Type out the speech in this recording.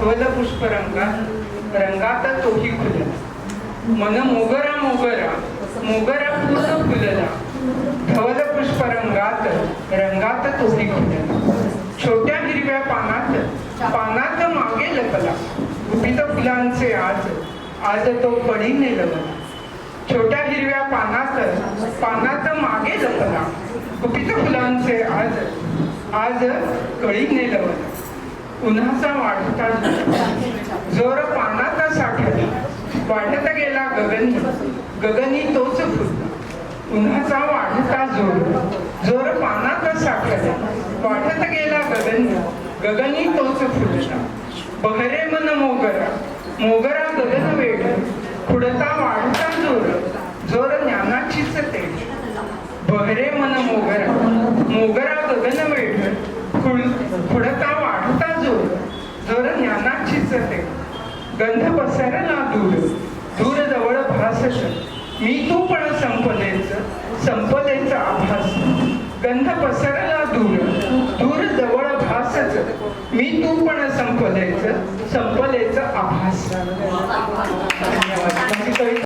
ध्वल पुष्प रंगात रंगात तोही खुलला मन मोगरा मोगरा मोगरा पूर्ण फुलला. धवल पुष्प रंगात रंगात तोही खुलला छोट्या हिरव्या पानात पानात मागे लपला. गुपित फुलांचे आज आज तो पडीने लवला छोट्या हिरव्या पानात पानात मागे लपला. गुपित फुलांचे आज आज कळीने लवला उन्हाचा वाढता जोर पानाचा साठला वाढत गेला गगनी. गगनी तोच फुल उन्हाचा वाढता जोर जोर पानाचा साठला वाढत गेला गगनी. गगनी तोच फुलला बहरे मन मोगरा. मोगरा गगन वेळ फुडता वाढता जोर जोर ज्ञानाचीच ते बहरे मन मोगरा. मोगरा गगन वाढता जोर. जोर ज्ञाना चिचते. गंध पसरला दूर दूर. जवळ भासत. मी तू पण संपदेच. संपलेच आभास. गंध पसरला दूर. दूर जवळ भासच मी तू पण संपदेच. संपलेच आभास. धन्यवाद.